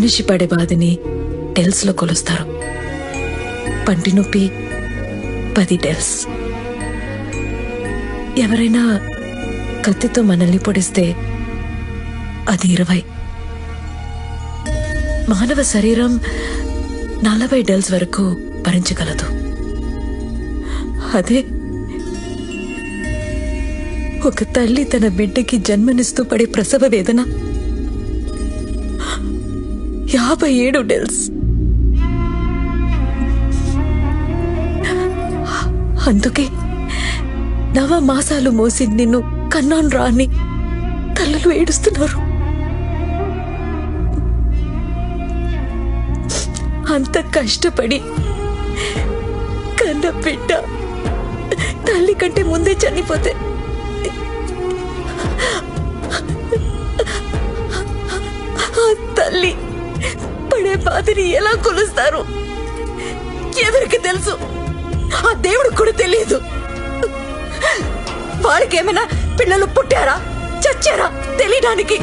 మనిషి పడే బాధని టెల్స్లో కొలుస్తారు. పంటి నొప్పి పది డెల్స్ ఎవరైనా కత్తితో మనల్ని పొడిస్తే అది ఇరవై. మానవ శరీరం నలభై డెల్స్ వరకు భరించగలదు. అదే ఒక తల్లి తన బిడ్డకి జన్మనిస్తూ పడే ప్రసవ వేదన. యాభై ఏడు డెల్స్. అందుకే నవ మాసాలు మోసి నిన్ను కన్నాను రాని తల్లలు ఏడుస్తున్నారు. అంత కష్టపడి కన్న బిడ్డ తల్లి కంటే ముందే చనిపోతే బాధని ఎలా కొలుస్తారు? ఎవరికి తెలుసు? ఆ దేవుడికి కూడా తెలియదు. వాళ్ళకేమైనా పిల్లలు పుట్టారా? చచ్చారా? తెలియడానికి.